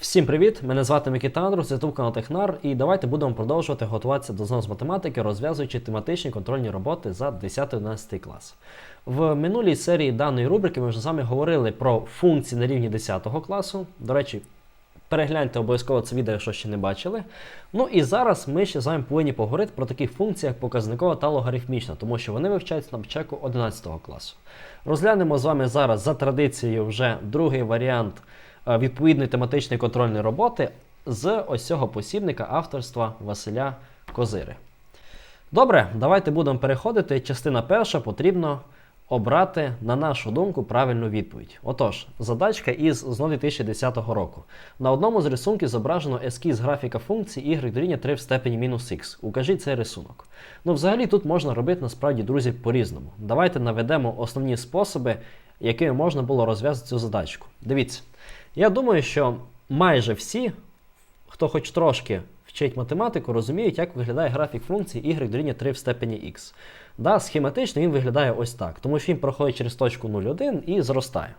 Всім привіт! Мене звати Микита Андрус, це канал Технар, і давайте будемо продовжувати готуватися до ЗНО з математики, розв'язуючи тематичні контрольні роботи за 10-11 клас. В минулій серії даної рубрики ми вже з вами говорили про функції на рівні 10 класу. До речі, перегляньте обов'язково це відео, якщо ще не бачили. Ну і зараз ми ще з вами повинні поговорити про такі функції, як показникова та логарифмічна, тому що вони вивчаються на початку 11 класу. Розглянемо з вами зараз за традицією вже другий варіант відповідної тематичної контрольної роботи з ось цього посібника авторства Василя Козири. Добре, давайте будемо переходити. Частина перша потрібно обрати, на нашу думку, правильну відповідь. Отож, задачка із ЗНО 2010 року. На одному з рисунків зображено ескіз графіка функції y дорівнює 3 в степені мінус х. Укажіть цей рисунок. Ну, взагалі, тут можна робити насправді, друзі, по-різному. Давайте наведемо основні способи, якими можна було розв'язати цю задачку. Дивіться, я думаю, що майже всі, хто хоч трошки вчить математику, розуміють, як виглядає графік функції y дорівнює 3 в степені х. Да, схематично він виглядає ось так, тому що він проходить через точку 0,1 і зростає.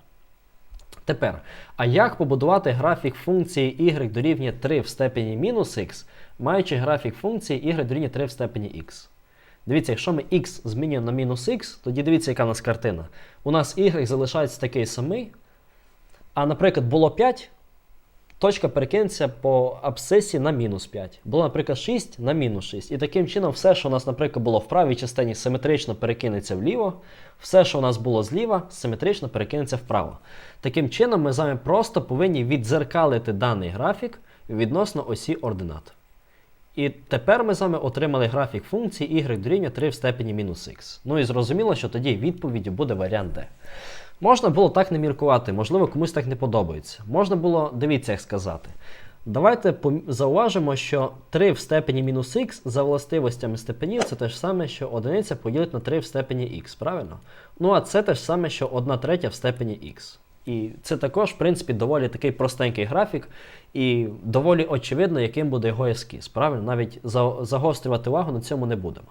Тепер, а як побудувати графік функції y дорівнює 3 в степені мінус х, маючи графік функції y дорівнює 3 в степені х? Дивіться, якщо ми x змінюємо на мінус х, тоді дивіться, яка у нас картина. У нас y залишається такий самий. А, наприклад, було 5, точка перекинеться по абсцисі на мінус 5. Було, наприклад, 6 на мінус 6. І таким чином, все, що у нас, наприклад, було в правій частині, симетрично перекинеться вліво, все, що у нас було зліва, симетрично перекинеться вправо. Таким чином, ми з вами просто повинні віддзеркалити даний графік відносно осі ординат. І тепер ми з вами отримали графік функції y дорівнює 3 в степені мінус х. Ну і зрозуміло, що тоді відповіддю буде варіант D. Можна було так не міркувати, можливо, комусь так не подобається. Можна було, дивіться, як сказати. Давайте зауважимо, що 3 в степені мінус х за властивостями степенів це те ж саме, що одиниця поділить на 3 в степені х, правильно? Ну а це те ж саме, що 1 третя в степені х. І це також, в принципі, доволі такий простенький графік, і доволі очевидно, яким буде його ескіз. Правильно, навіть за- загострювати увагу на цьому не будемо.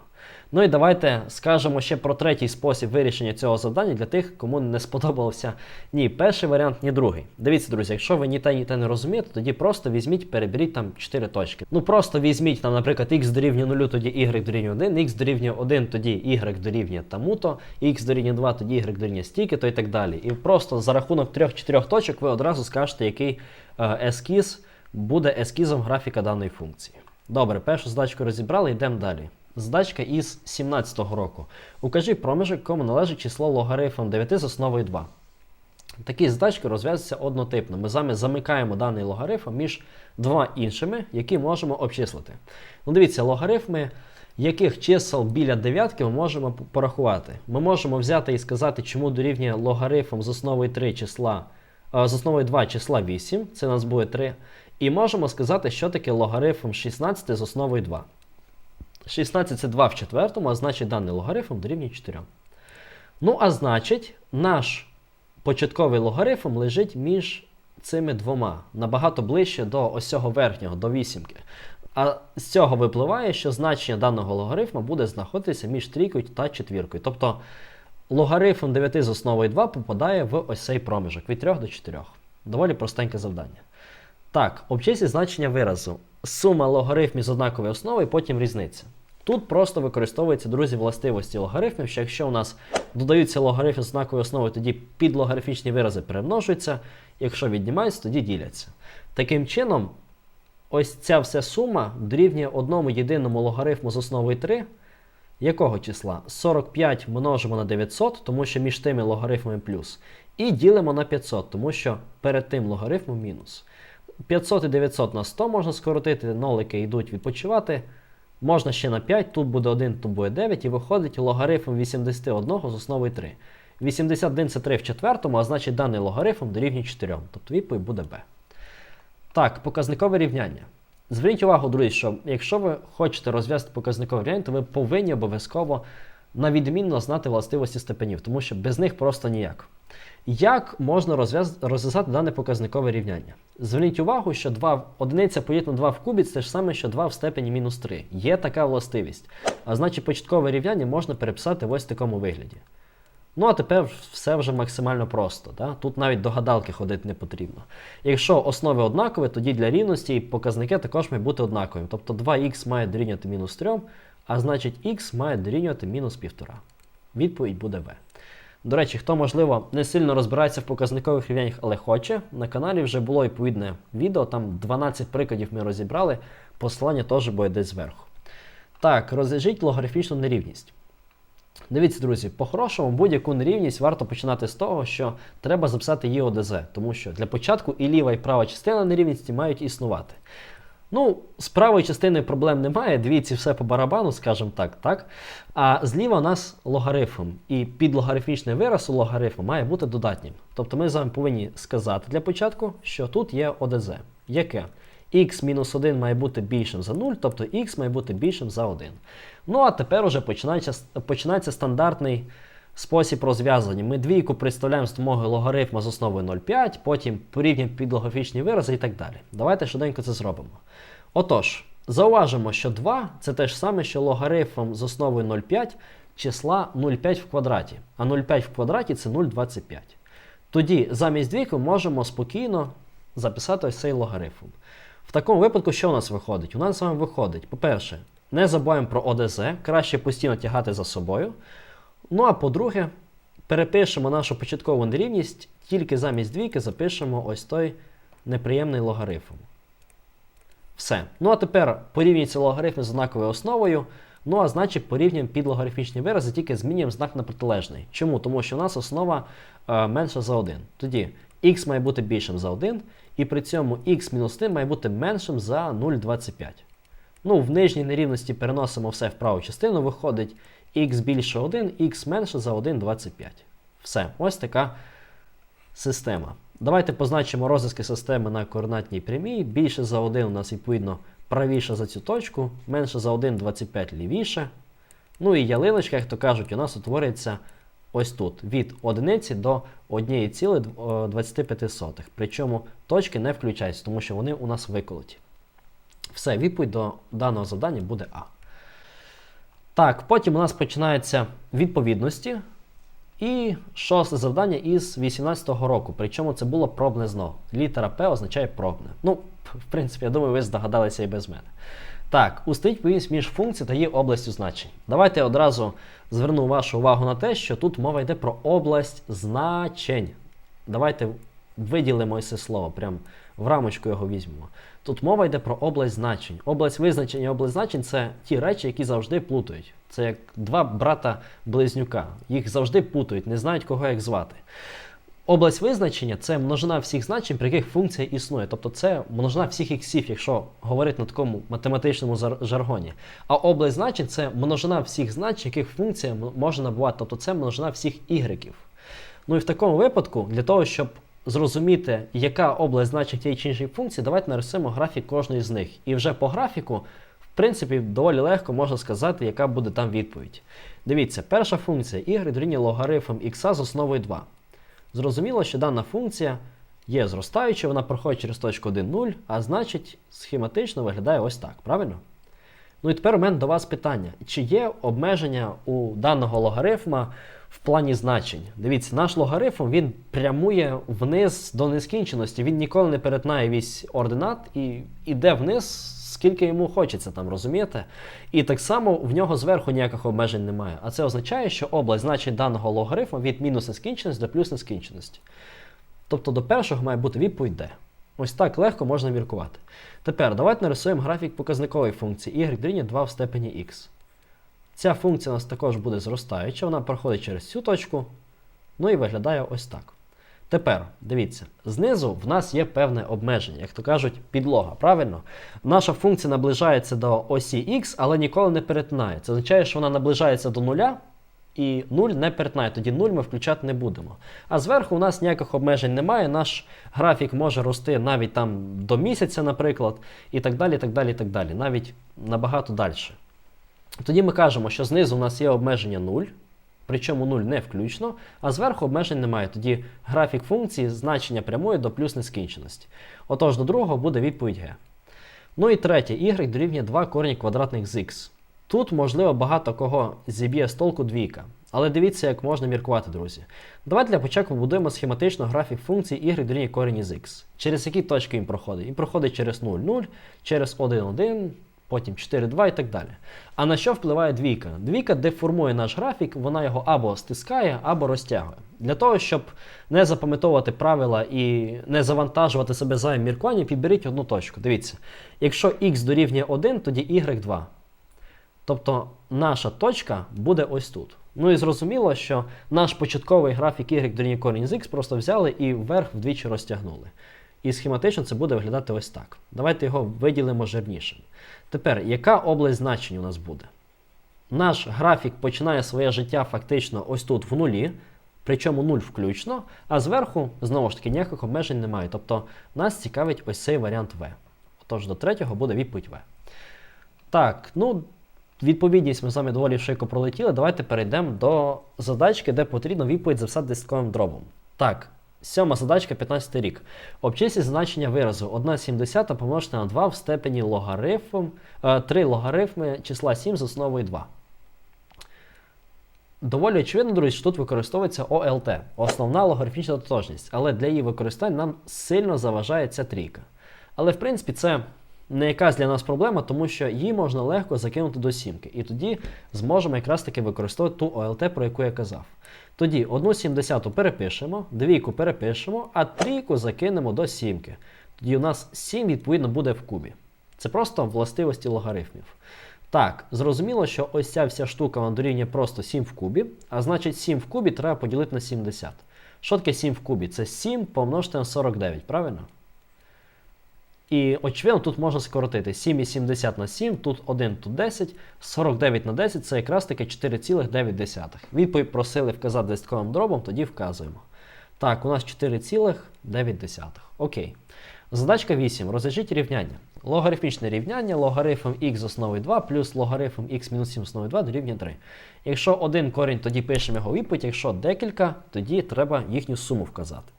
Ну і давайте скажемо ще про третій спосіб вирішення цього завдання для тих, кому не сподобався ні перший варіант, ні другий. Дивіться, друзі, якщо ви ні те, ні те не розумієте, тоді просто візьміть, переберіть там 4 точки. Ну просто візьміть там, наприклад, x дорівнює 0, тоді y дорівнює 1, x дорівнює 1, тоді y дорівнює тому-то, x дорівнює 2, тоді y дорівнює стільки-то і так далі. І просто за рахунок 3-4 точок ви одразу скажете, який е, ескіз буде ескізом графіка даної функції. Добре, першу задачку розібрали, йдемо далі. Задачка із 17-го року. Укажи проміжок, кому належить число логарифм 9 з основою 2. Такі задачки розв'язуються однотипно. Ми з замикаємо даний логарифм між двома іншими, які можемо обчислити. Ну, дивіться, логарифми яких чисел біля дев'ятки ми можемо порахувати. Ми можемо взяти і сказати, чому дорівнює логарифм з основою 3 числа, з основою 2 числа 8, це у нас буде 3. І можемо сказати, що таке логарифм 16 з основою 2. 16 це 2 в четвертому, а значить даний логарифм дорівнює 4. Ну, а значить, наш початковий логарифм лежить між цими двома, набагато ближче до ось цього верхнього, до вісімки. А з цього випливає, що значення даного логарифму буде знаходитися між трійкою та четвіркою. Тобто логарифм 9 з основою 2 попадає в ось цей проміжок від 3 до 4. Доволі простеньке завдання. Так, обчисліть значення виразу. Сума логарифмів з однаковою основою, потім різниця. Тут просто використовуються, друзі, властивості логарифмів, що якщо у нас додаються логарифми з однаковою основою, тоді підлогарифмічні вирази перемножуються, якщо віднімаються, тоді діляться. Таким чином, ось ця вся сума дорівнює одному єдиному логарифму з основою 3. Якого числа? 45 множимо на 900, тому що між тими логарифмами плюс. І ділимо на 500, тому що перед тим логарифмом мінус. 500 і 900 на 100 можна скоротити, нолики йдуть відпочивати. Можна ще на 5, тут буде 1, тут буде 9, і виходить логарифм 81 з основою 3. 81 це 3 в четвертому, а значить даний логарифм дорівнює 4. Тобто відповідь буде b. Так, показникове рівняння. Зверніть увагу, друзі, що якщо ви хочете розв'язати показникове рівняння, то ви повинні обов'язково на відмінно знати властивості степенів, тому що без них просто ніяк. Як можна розв'яз... розв'язати дане показникове рівняння? Зверніть увагу, що 2, одиниця поділити на 2 в кубі це ж саме, що 2 в степені мінус 3. Є така властивість. А значить, початкове рівняння можна переписати в ось такому вигляді. Ну а тепер все вже максимально просто. Да? Тут навіть до гадалки ходити не потрібно. Якщо основи однакові, тоді для рівності показники також мають бути однакові. Тобто 2х має дорівнювати мінус 3, а значить х має дорівнювати мінус 1,5. Відповідь буде В. До речі, хто, можливо, не сильно розбирається в показникових рівняннях, але хоче, на каналі вже було відповідне відео, там 12 прикладів ми розібрали, посилання теж буде десь зверху. Так, розв'яжіть логарифмічну нерівність. Дивіться, друзі, по-хорошому будь-яку нерівність варто починати з того, що треба записати її ОДЗ, тому що для початку і ліва, і права частина нерівності мають існувати. Ну, з правої частини проблем немає, двійці все по барабану, скажімо так, так? А зліва у нас логарифм. І під логарифмічний вираз у логарифму має бути додатнім. Тобто ми з вами повинні сказати для початку, що тут є ОДЗ. Яке? x-1 має бути більшим за 0, тобто x має бути більшим за 1. Ну а тепер уже починається, починається стандартний спосіб розв'язання. Ми двійку представляємо з допомогою логарифма з основою 0,5, потім порівнюємо під логарифмічні вирази і так далі. Давайте швиденько це зробимо. Отож, зауважимо, що 2 це те ж саме, що логарифм з основою 0,5 числа 0,5 в квадраті. А 0,5 в квадраті це 0,25. Тоді замість двійки можемо спокійно записати ось цей логарифм. В такому випадку, що у нас виходить? У нас з вами виходить, по-перше, не забуваємо про ОДЗ, краще постійно тягати за собою. Ну а по-друге, перепишемо нашу початкову нерівність, тільки замість двійки запишемо ось той неприємний логарифм. Все. Ну а тепер порівнюється логарифми з однаковою основою. Ну, а значить, порівнюємо під логарифмічні вирази, тільки змінюємо знак на протилежний. Чому? Тому що у нас основа е, менша за 1. Тоді x має бути більшим за 1, і при цьому x-1 має бути меншим за 0,25. Ну, в нижній нерівності переносимо все в праву частину, виходить x більше 1, x менше за 1,25. Все, ось така система. Давайте позначимо розв'язки системи на координатній прямій. Більше за 1 у нас, відповідно, правіше за цю точку, менше за 1,25 лівіше. Ну і ялиночка, як то кажуть, у нас утворюється ось тут, від 1 до 1,25. Причому точки не включаються, тому що вони у нас виколоті. Все, відповідь до даного завдання буде А. Так, потім у нас починаються відповідності. І шосте завдання із 18-го року. Причому це було пробне зно. Літера П означає пробне. Ну, в принципі, я думаю, ви здогадалися і без мене. Так, устоїть повість між функцій та її областю значень. Давайте одразу зверну вашу увагу на те, що тут мова йде про область значень. Давайте виділимо це слово, прям в рамочку його візьмемо. Тут мова йде про область значень. Область визначення і область значень це ті речі, які завжди плутають. Це як два брата-близнюка. Їх завжди путають, не знають, кого як звати. Область визначення це множина всіх значень, при яких функція існує. Тобто це множина всіх іксів, якщо говорити на такому математичному жаргоні. А область значень це множина всіх значень, яких функція може набувати. Тобто це множина всіх ігреків. Ну і в такому випадку, для того, щоб зрозуміти, яка область значень тієї чи іншої функції, давайте нарисуємо графік кожної з них. І вже по графіку, в принципі, доволі легко можна сказати, яка буде там відповідь. Дивіться, перша функція y дорівнює логарифм х з основою 2. Зрозуміло, що дана функція є зростаючою, вона проходить через точку 1, 0, а значить, схематично виглядає ось так, правильно? Ну і тепер у мене до вас питання: чи є обмеження у даного логарифма в плані значень? Дивіться, наш логарифм він прямує вниз до нескінченості. Він ніколи не перетинає весь ординат і йде вниз, скільки йому хочеться там, розумієте? І так само в нього зверху ніяких обмежень немає. А це означає, що область значень даного логарифму від мінус нескінченості до плюс нескінченості. Тобто до першого має бути відповідь D. Ось так легко можна міркувати. Тепер давайте нарисуємо графік показникової функції y дорівнює 2 в степені x. Ця функція у нас також буде зростаюча, вона проходить через цю точку. Ну і виглядає ось так. Тепер, дивіться, знизу в нас є певне обмеження, як то кажуть, підлога. Правильно? Наша функція наближається до осі x, але ніколи не перетинає. Це означає, що вона наближається до нуля, і 0 не перетинає, тоді 0 ми включати не будемо. А зверху у нас ніяких обмежень немає. Наш графік може рости навіть там до місяця, наприклад, і так далі, так далі, так далі, навіть набагато далі. Тоді ми кажемо, що знизу у нас є обмеження 0, причому 0 не включно, а зверху обмежень немає. Тоді графік функції значення прямує до плюс нескінченості. Отож, до другого буде відповідь Г. Ну і третє, y дорівнює 2 корені квадратних з х. Тут, можливо, багато кого зіб'є з толку двійка. Але дивіться, як можна міркувати, друзі. Давайте для початку побудуємо схематично графік функції y дорівнює корінь із x. Через які точки він проходить? Він проходить через 0, 0, через 1, 1, потім 4, 2 і так далі. А на що впливає двійка? Двійка деформує наш графік, вона його або стискає, або розтягує. Для того, щоб не запам'ятовувати правила і не завантажувати себе зайвим міркуванням, підберіть одну точку. Дивіться, якщо x дорівнює 1, тоді y 2. Тобто наша точка буде ось тут. Ну і зрозуміло, що наш початковий графік y дорівнює корінь з x просто взяли і вверх вдвічі розтягнули. І схематично це буде виглядати ось так. Давайте його виділимо жирнішим. Тепер, яка область значень у нас буде? Наш графік починає своє життя фактично ось тут в нулі, причому 0 включно, а зверху, знову ж таки, ніяких обмежень немає. Тобто нас цікавить ось цей варіант В. Отож, до третього буде відповідь В. Так, ну, відповідність ми з вами доволі швидко пролетіли. Давайте перейдемо до задачки, де потрібно відповідь записати десятковим дробом. Так, сьома задачка, 15 рік. Обчисліть значення виразу 1,7 помножити на 2 в степені логарифм, е, 3 логарифми числа 7 з основою 2. Доволі очевидно, друзі, що тут використовується ОЛТ, основна логарифмічна тотожність, але для її використання нам сильно заважає ця трійка. Але в принципі це не якась для нас проблема, тому що її можна легко закинути до сімки. І тоді зможемо якраз таки використовувати ту ОЛТ, про яку я казав. Тоді 1,7 перепишемо, двійку перепишемо, а трійку закинемо до сімки. Тоді у нас 7 відповідно буде в кубі. Це просто властивості логарифмів. Так, зрозуміло, що ось ця вся штука вона дорівнює просто 7 в кубі, а значить 7 в кубі треба поділити на 70. Що таке 7 в кубі? Це 7 помножити на 49, правильно? І очевидно, тут можна скоротити 7,70 на 7, тут 1, тут 10, 49 на 10 це якраз таки 4,9. Відповідь просили вказати десятковим дробом, тоді вказуємо. Так, у нас 4,9. Окей. Задачка 8. Розв'яжіть рівняння. Логарифмічне рівняння, логарифм х з основою 2 плюс логарифм х мінус 7 з основою 2 дорівнює 3. Якщо один корінь, тоді пишемо його відповідь, якщо декілька, тоді треба їхню суму вказати.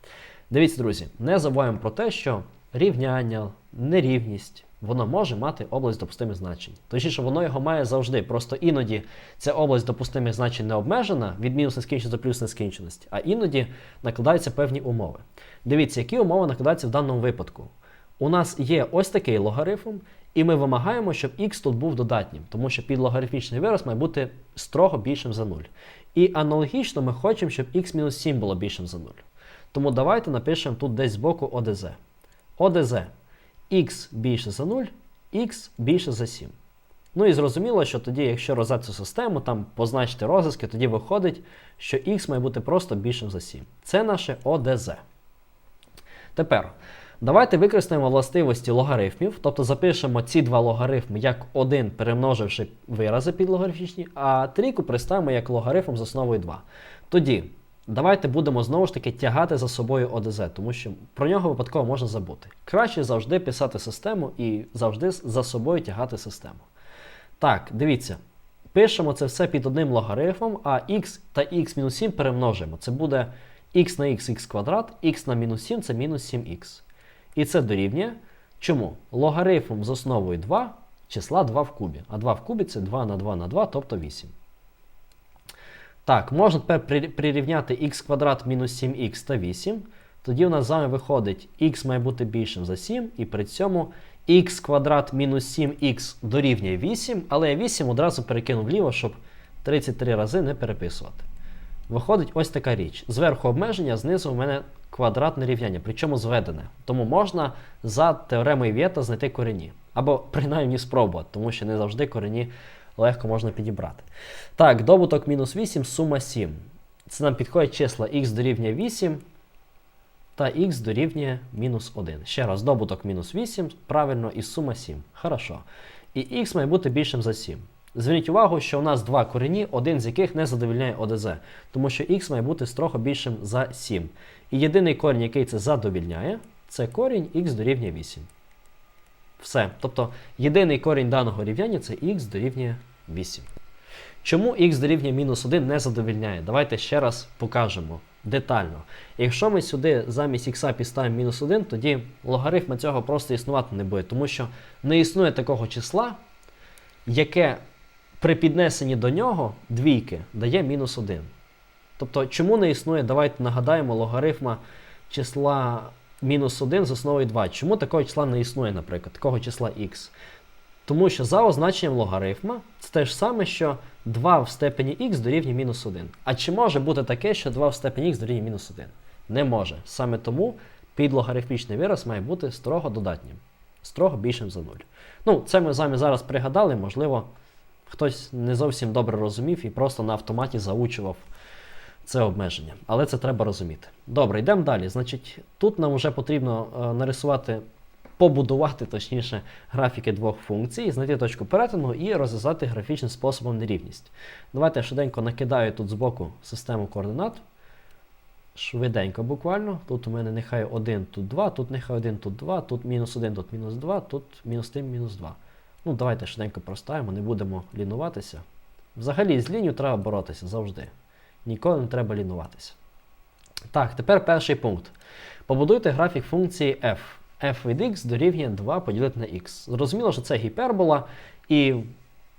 Дивіться, друзі, не забуваємо про те, що рівняння, нерівність, воно може мати область допустимих значень. Точніше, воно його має завжди. Просто іноді ця область допустимих значень не обмежена від мінус нескінченості до плюс нескінченості, а іноді накладаються певні умови. Дивіться, які умови накладаються в даному випадку. У нас є ось такий логарифм, і ми вимагаємо, щоб x тут був додатнім, тому що підлогарифмічний вираз має бути строго більшим за 0. І аналогічно ми хочемо, щоб x-7 було більшим за 0. Тому давайте напишемо тут десь збоку ОДЗ. ОДЗ x більше за 0, x більше за 7. Ну і зрозуміло, що тоді, якщо розв'язати цю систему, там позначити розв'язки, тоді виходить, що x має бути просто більшим за 7. Це наше ОДЗ. Тепер давайте використаємо властивості логарифмів, тобто запишемо ці два логарифми як один, перемноживши вирази підлогарифмічні, а трійку представимо як логарифм з основою 2. Тоді давайте будемо знову ж таки тягати за собою ОДЗ, тому що про нього випадково можна забути. Краще завжди писати систему і завжди за собою тягати систему. Так, дивіться. Пишемо це все під одним логарифмом, а x та x-7 перемножимо. Це буде x на x х квадрат, x на мінус 7 це мінус 7х. І це дорівнює. Чому? Логарифм з основою 2 числа 2 в кубі. А 2 в кубі це 2 на 2 на 2, тобто 8. Так, можна тепер прирівняти х квадрат мінус 7х та 8. Тоді у нас з вами виходить х має бути більшим за 7, і при цьому х квадрат мінус 7х дорівнює 8, але я 8 одразу перекину вліво, щоб 33 рази не переписувати. Виходить ось така річ. Зверху обмеження, знизу у мене квадратне рівняння, причому зведене. Тому можна за теоремою Вєта знайти корені. Або принаймні спробувати, тому що не завжди корені легко можна підібрати. Так, добуток мінус 8, сума 7. Це нам підходять числа х дорівнює 8 та х дорівнює мінус 1. Ще раз, добуток мінус 8, правильно, і сума 7. Хорошо. І х має бути більшим за 7. Зверніть увагу, що у нас два корені, один з яких не задовільняє ОДЗ, тому що х має бути строго більшим за 7. І єдиний корінь, який це задовільняє, це корінь х дорівнює 8. Все. Тобто єдиний корінь даного рівняння це х дорівнює 8. Чому х дорівнює мінус 1 не задовільняє? Давайте ще раз покажемо детально. Якщо ми сюди замість х підставимо мінус 1, тоді логарифм цього просто існувати не буде, тому що не існує такого числа, яке при піднесенні до нього двійки дає мінус 1. Тобто, чому не існує, давайте нагадаємо, логарифма числа мінус 1 з основою 2. Чому такого числа не існує, наприклад, такого числа х? Тому що за означенням логарифма це те ж саме, що 2 в степені х дорівнює мінус 1. А чи може бути таке, що 2 в степені х дорівнює мінус 1? Не може. Саме тому підлогарифмічний вираз має бути строго додатнім, строго більшим за 0. Ну, це ми з вами зараз пригадали, можливо, хтось не зовсім добре розумів і просто на автоматі заучував це обмеження. Але це треба розуміти. Добре, йдемо далі. Значить, тут нам вже потрібно е, нарисувати, побудувати, точніше, графіки двох функцій, знайти точку перетину і розв'язати графічним способом нерівність. Давайте я швиденько накидаю тут збоку систему координат. Швиденько буквально. Тут у мене нехай 1, тут 2, тут нехай 1, тут 2, тут мінус 1, тут мінус 2, тут мінус 3, мінус 2. Ну, давайте швиденько проставимо, не будемо лінуватися. Взагалі, з лінію треба боротися завжди. Ніколи не треба лінуватися. Так, тепер перший пункт. Побудуйте графік функції f. f від x дорівнює 2 поділити на x. Зрозуміло, що це гіпербола, і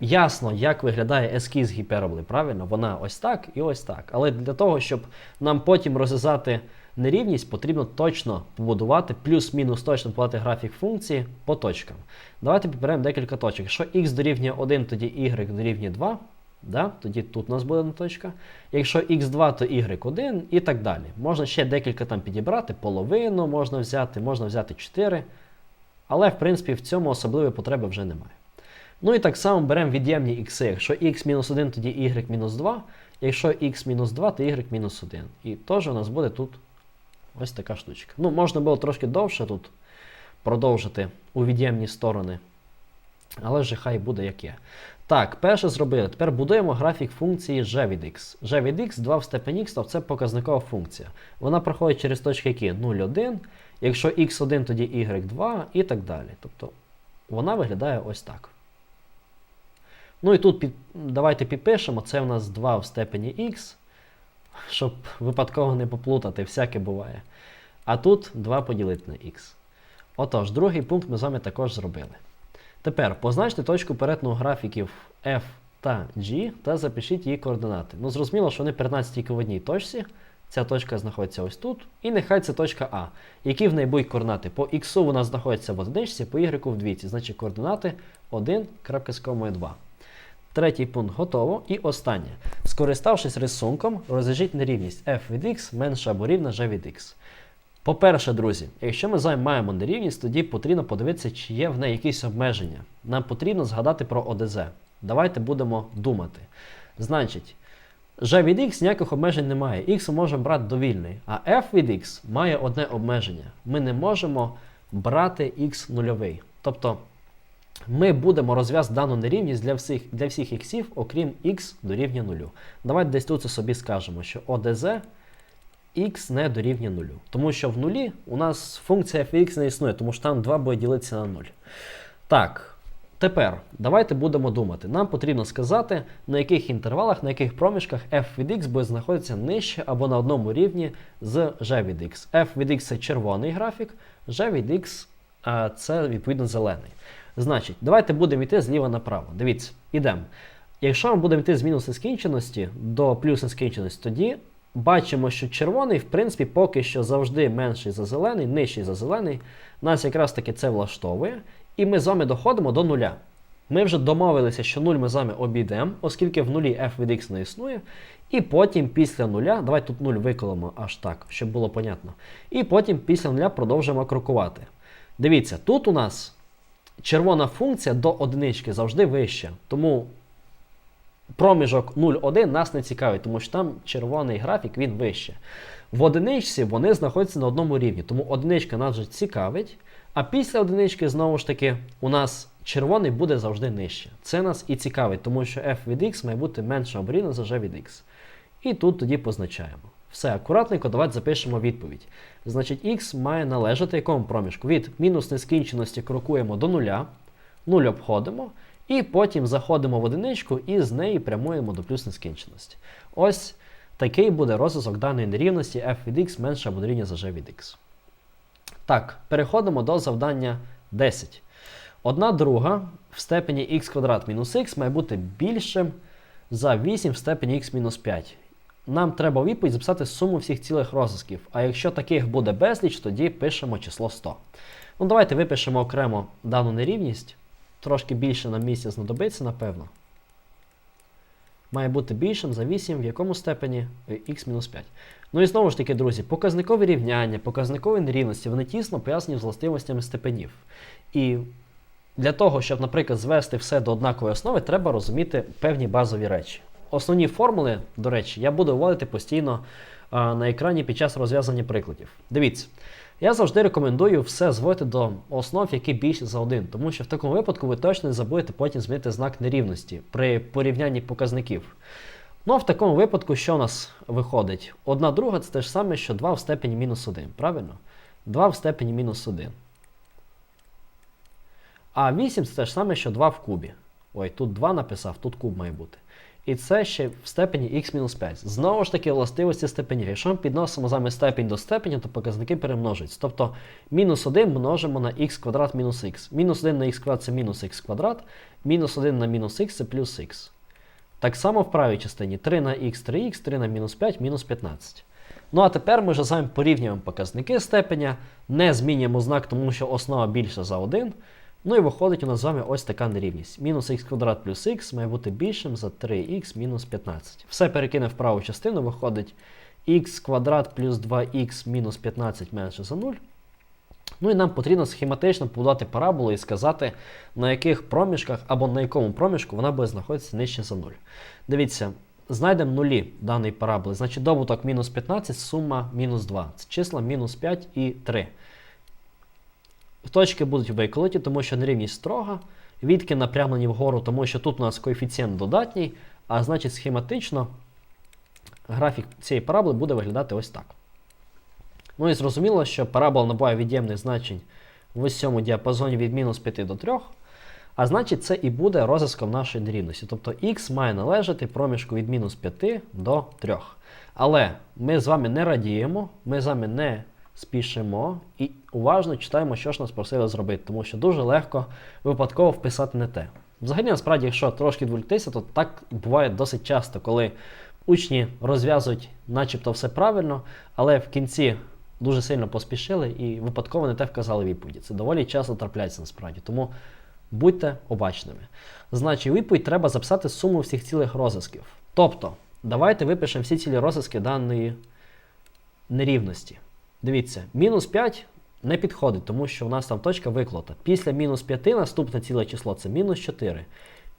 ясно, як виглядає ескіз гіперболи. Правильно? Вона ось так і ось так. Але для того, щоб нам потім розв'язати нерівність, потрібно точно побудувати, плюс-мінус точно подати графік функції по точкам. Давайте підберемо декілька точок. Якщо x дорівнює 1, тоді y дорівнює 2. Да? Тоді тут у нас буде точка. Якщо x2, то y1 і так далі. Можна ще декілька там підібрати, половину можна взяти, можна взяти 4. Але, в принципі, в цьому особливої потреби вже немає. Ну і так само беремо від'ємні ікси. Якщо x-1, тоді y-2. Якщо x-2, то y-1. І теж у нас буде тут ось така штучка. Ну, можна було трошки довше тут продовжити у від'ємні сторони. Але вже хай буде як є. Так, перше зробили. Тепер будуємо графік функції g від x. g від x 2 в степені x, це показникова функція. Вона проходить через точки які 0, 1. Якщо x1, тоді y2 і так далі. Тобто вона виглядає ось так. Ну і тут під, давайте підпишемо, це у нас 2 в степені x, щоб випадково не поплутати, всяке буває. А тут 2 поділити на x. Отож, другий пункт ми з вами також зробили. Тепер позначте точку перетину графіків F та G та запишіть її координати. Ну, зрозуміло, що вони перетинаються тільки в одній точці. Ця точка знаходиться ось тут. І нехай це точка А. Які в неї будуть координати? По X вона знаходиться в одиничці, по Y в двійці. Значить координати 1.2. Третій пункт готово. І останнє. Скориставшись рисунком, розв'яжіть нерівність f від x менше або рівна g від x. По-перше, друзі, якщо ми з вами маємо нерівність, тоді потрібно подивитися, чи є в неї якісь обмеження. Нам потрібно згадати про ОДЗ. Давайте будемо думати. Значить, g від x ніяких обмежень немає. X ми можемо брати довільний, а f від x має одне обмеження. Ми не можемо брати x нульовий. Тобто ми будемо розв'язати дану нерівність для всіх для всіх іксів, окрім x дорівнює нулю. Давайте десь тут собі скажемо, що ОДЗ x не дорівнює нулю. Тому що в нулі у нас функція fx не існує, тому що там 2 буде ділитися на 0. Так, тепер давайте будемо думати. Нам потрібно сказати, на яких інтервалах, на яких проміжках f від x буде знаходитися нижче або на одному рівні з g від x. f від x це червоний графік, g від x це відповідно зелений. Значить, давайте будемо йти зліва направо. Дивіться, ідемо. Якщо ми будемо йти з мінус нескінченості до плюс нескінченості, тоді бачимо, що червоний, в принципі, поки що завжди менший за зелений, нижчий за зелений. Нас якраз таки це влаштовує. І ми з вами доходимо до нуля. Ми вже домовилися, що 0 ми з вами обійдемо, оскільки в нулі f від x не існує. І потім після нуля, давайте тут 0 виколимо аж так, щоб було понятно. І потім після нуля продовжуємо крокувати. Дивіться, тут у нас червона функція до одинички завжди вища. Тому проміжок 0,1 нас не цікавить, тому що там червоний графік він вище. В одиничці вони знаходяться на одному рівні, тому одиничка нас вже цікавить. А після одинички, знову ж таки, у нас червоний буде завжди нижче. Це нас і цікавить, тому що f від x має бути менше або рівно за g від x. І тут тоді позначаємо. Все, акуратненько, давайте запишемо відповідь. Значить, x має належати якому проміжку? Від мінус нескінченості крокуємо до нуля, 0 обходимо, і потім заходимо в одиничку і з неї прямуємо до плюс нескінченості. Ось такий буде розв'язок даної нерівності f від x менше або дорівнює за g від x. Так, переходимо до завдання 10. 1 друга в степені х квадрат мінус х має бути більшим за 8 в степені х мінус 5. Нам треба у відповідь записати суму всіх цілих розв'язків. А якщо таких буде безліч, тоді пишемо число 100. Ну, давайте випишемо окремо дану нерівність. Трошки більше на місці знадобиться, напевно. Має бути більшим за 8 в якому степені х-5. Ну і знову ж таки, друзі, показникові рівняння, показникові нерівності, вони тісно пов'язані з властивостями степенів. І для того, щоб, наприклад, звести все до однакової основи, треба розуміти певні базові речі. Основні формули, до речі, я буду вводити постійно а, на екрані під час розв'язання прикладів. Дивіться, я завжди рекомендую все зводити до основ, які більші за один, тому що в такому випадку ви точно не забудете потім змінити знак нерівності при порівнянні показників. Ну, а в такому випадку, що у нас виходить? Одна друга це те ж саме, що 2 в степені мінус 1, правильно? 2 в степені мінус 1. А 8 це те ж саме, що 2 в кубі. Ой, тут 2 написав, тут куб має бути. І це ще в степені х-5. Знову ж таки, властивості степенів. Якщо ми підносимо з вами степень до степені, то показники перемножуються. Тобто мінус 1 множимо на х квадрат мінус х. Мінус 1 на х квадрат це мінус х квадрат, мінус 1 на мінус х це плюс х. Так само в правій частині 3 на х 3х, 3 на мінус 5, мінус 15. Ну а тепер ми вже з вами порівнюємо показники степеня, не змінюємо знак, тому що основа більша за 1. Ну і виходить у нас з вами ось така нерівність. Мінус х квадрат плюс х має бути більшим за 3х мінус 15. Все перекине в праву частину, виходить х квадрат плюс 2х мінус 15 менше за 0. Ну і нам потрібно схематично побудувати параболу і сказати, на яких проміжках або на якому проміжку вона буде знаходитися нижче за 0. Дивіться, знайдемо нулі даної параболи. Значить, добуток мінус 15, сума мінус 2. Це числа мінус 5 і 3. Точки будуть в тому що нерівність строга. Відки напрямлені вгору, тому що тут у нас коефіцієнт додатній, а значить схематично графік цієї параболи буде виглядати ось так. Ну і зрозуміло, що парабола набуває від'ємних значень в усьому діапазоні від мінус 5 до 3, а значить це і буде розв'язком нашої нерівності. Тобто х має належати проміжку від мінус 5 до 3. Але ми з вами не радіємо, ми з вами не спішимо і уважно читаємо, що ж нас просили зробити, тому що дуже легко випадково вписати не те. Взагалі, насправді, якщо трошки відволіктися, то так буває досить часто, коли учні розв'язують начебто все правильно, але в кінці дуже сильно поспішили і випадково не те вказали відповіді. Це доволі часто трапляється насправді. Тому будьте обачними. Значить, відповідь треба записати суму всіх цілих розв'язків. Тобто, давайте випишемо всі цілі розв'язки даної нерівності. Дивіться, мінус 5 не підходить, тому що у нас там точка виклота. Після мінус 5 наступне ціле число це мінус 4.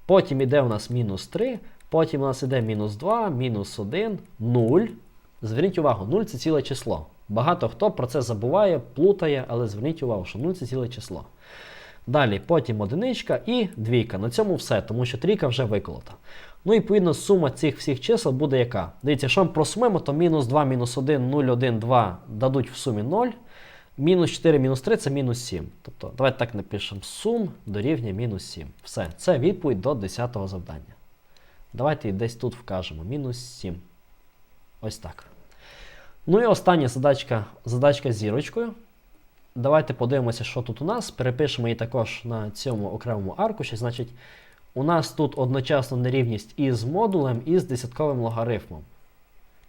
Потім іде у нас мінус 3, потім у нас іде мінус 2, мінус 1, 0. Зверніть увагу, 0 це ціле число. Багато хто про це забуває, плутає, але зверніть увагу, що 0 це ціле число. Далі, потім одиничка і двійка. На цьому все, тому що трійка вже виколота. Ну і відповідно сума цих всіх чисел буде яка? Дивіться, якщо ми просумуємо, то мінус 2, мінус 1, 0, 1, 2 дадуть в сумі 0. Мінус 4, мінус 3 це мінус 7. Тобто, давайте так напишемо сум дорівнює мінус 7. Все, це відповідь до 10 го завдання. Давайте десь тут вкажемо. Мінус 7. Ось так. Ну і остання задачка, задачка з зірочкою. Давайте подивимося, що тут у нас. Перепишемо її також на цьому окремому аркуші. Значить, у нас тут одночасно нерівність із модулем і з десятковим логарифмом.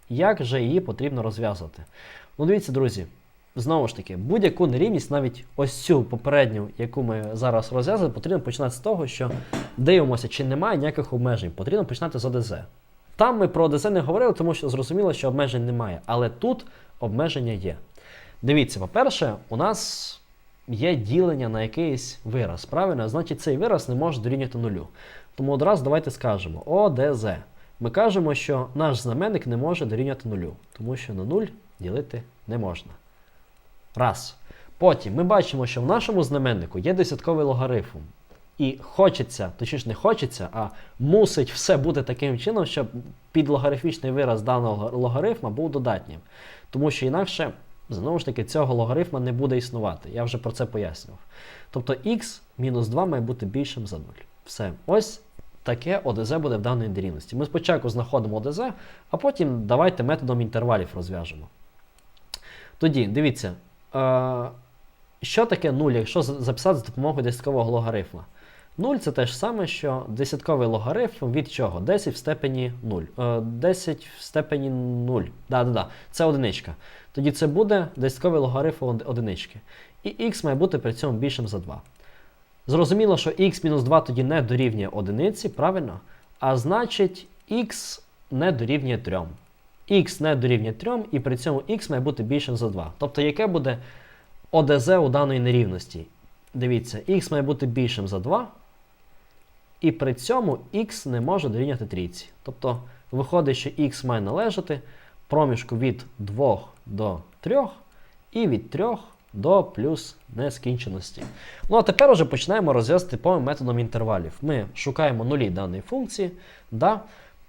Як же її потрібно розв'язувати? Ну, дивіться, друзі, знову ж таки, будь-яку нерівність, навіть ось цю попередню, яку ми зараз розв'язали, потрібно починати з того, що дивимося, чи немає ніяких обмежень. Потрібно починати з ОДЗ. Там ми про ОДЗ не говорили, тому що зрозуміло, що обмежень немає. Але тут обмеження є. Дивіться, по-перше, у нас є ділення на якийсь вираз. Правильно? Значить, цей вираз не може дорівнювати нулю. Тому одразу давайте скажемо ОДЗ. Ми кажемо, що наш знаменник не може дорівнювати нулю, тому що на нуль ділити не можна. Раз. Потім ми бачимо, що в нашому знаменнику є десятковий логарифм. І хочеться, точніше не хочеться, а мусить все бути таким чином, щоб підлогарифмічний вираз даного логарифма був додатнім. Тому що інакше, знову ж таки, цього логарифма не буде існувати. Я вже про це пояснював. Тобто х мінус 2 має бути більшим за 0. Все. Ось таке ОДЗ буде в даної нерівності. Ми спочатку знаходимо ОДЗ, а потім давайте методом інтервалів розв'яжемо. Тоді, дивіться, е, що таке 0, якщо записати за допомогою десяткового логарифма? 0 це те ж саме, що десятковий логарифм від чого? 10 в степені 0. Е, 10 в степені 0. Да, да, да. Це одиничка. Тоді це буде десятковий логарифм одинички. І х має бути при цьому більшим за 2. Зрозуміло, що х-2 тоді не дорівнює одиниці, правильно? А значить, х не дорівнює 3. х не дорівнює 3, і при цьому х має бути більшим за 2. Тобто, яке буде ОДЗ у даної нерівності? Дивіться, х має бути більшим за 2, і при цьому х не може дорівняти трійці. Тобто, виходить, що х має належати проміжку від 2 до 3 і від 3 до плюс нескінченості. Ну а тепер уже починаємо розв'язати типовим методом інтервалів. Ми шукаємо нулі даної функції, да,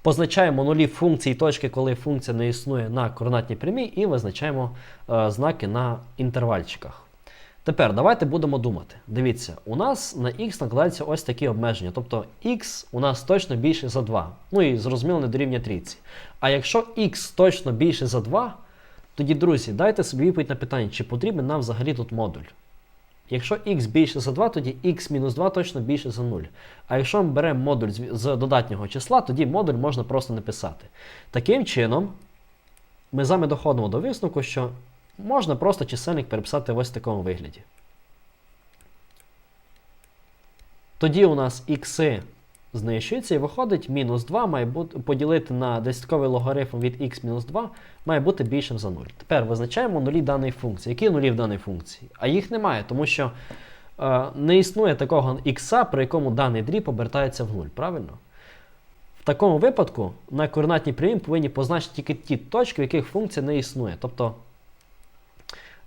позначаємо нулі функції точки, коли функція не існує на координатній прямій, і визначаємо е, знаки на інтервальчиках. Тепер давайте будемо думати. Дивіться, у нас на x накладаються ось такі обмеження. Тобто x у нас точно більше за 2. Ну і зрозуміло, не дорівнює трійці. А якщо x точно більше за 2, тоді, друзі, дайте собі відповідь на питання, чи потрібен нам взагалі тут модуль. Якщо x більше за 2, тоді x мінус 2 точно більше за 0. А якщо ми беремо модуль з додатнього числа, тоді модуль можна просто не писати. Таким чином, ми з вами доходимо до висновку, що можна просто чисельник переписати ось в такому вигляді. Тоді у нас ікси знищуються і виходить мінус 2 має бути поділити на десятковий логарифм від x мінус 2 має бути більшим за 0. Тепер визначаємо нулі даної функції. Які нулі в даній функції? А їх немає, тому що е, не існує такого ікса, при якому даний дріб обертається в 0, правильно? В такому випадку на координатній прямій повинні позначити тільки ті точки, в яких функція не існує. Тобто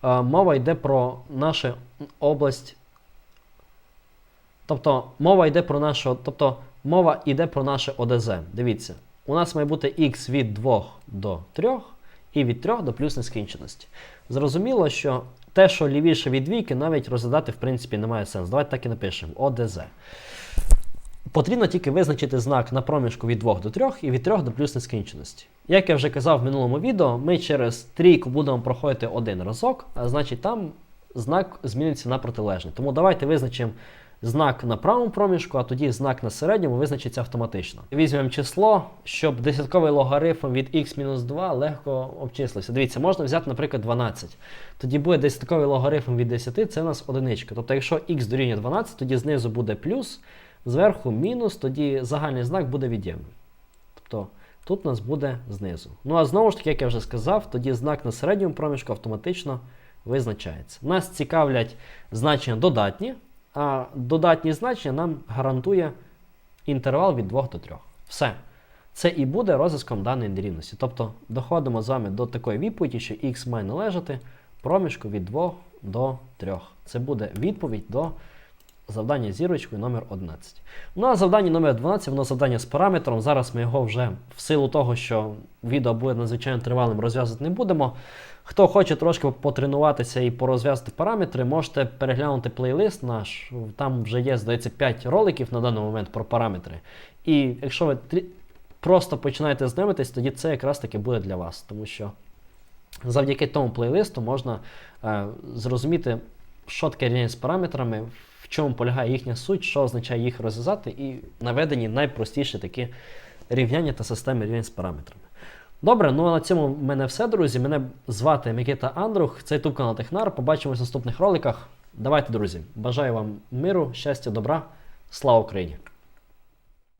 мова йде про нашу область. Тобто мова йде про нашу, тобто мова йде про наше ОДЗ. Дивіться, у нас має бути x від 2 до 3 і від 3 до плюс нескінченості. Зрозуміло, що те, що лівіше від двійки, навіть розглядати в принципі немає сенсу. Давайте так і напишемо ОДЗ. Потрібно тільки визначити знак на проміжку від 2 до 3 і від 3 до плюс нескінченості. Як я вже казав в минулому відео, ми через трійку будемо проходити один разок, а значить там знак зміниться на протилежний. Тому давайте визначимо знак на правому проміжку, а тоді знак на середньому визначиться автоматично. Візьмемо число, щоб десятковий логарифм від x-2 легко обчислився. Дивіться, можна взяти, наприклад, 12. Тоді буде десятковий логарифм від 10, це у нас одиничка. Тобто, якщо x дорівнює 12, тоді знизу буде плюс, зверху мінус, тоді загальний знак буде від'ємний. Тобто тут у нас буде знизу. Ну а знову ж таки, як я вже сказав, тоді знак на середньому проміжку автоматично визначається. Нас цікавлять значення додатні, а додатні значення нам гарантує інтервал від 2 до 3. Все. Це і буде розв'язком даної нерівності. Тобто доходимо з вами до такої відповіді, що x має належати проміжку від 2 до 3. Це буде відповідь до завдання зірочкою номер 11. Ну а завдання номер 12 воно завдання з параметром. Зараз ми його вже в силу того, що відео буде надзвичайно тривалим, розв'язувати не будемо. Хто хоче трошки потренуватися і порозв'язати параметри, можете переглянути плейлист наш. Там вже є, здається, 5 роликів на даний момент про параметри. І якщо ви просто починаєте знайомитись, тоді це якраз таки буде для вас. Тому що завдяки тому плейлисту можна е, зрозуміти, що таке рівняння з параметрами, в чому полягає їхня суть, що означає їх розв'язати, і наведені найпростіші такі рівняння та системи рівнянь з параметрами. Добре, ну а на цьому в мене все, друзі. Мене звати Микита Андрух, це YouTube канал Технар. Побачимось в наступних роликах. Давайте, друзі. Бажаю вам миру, щастя, добра. Слава Україні!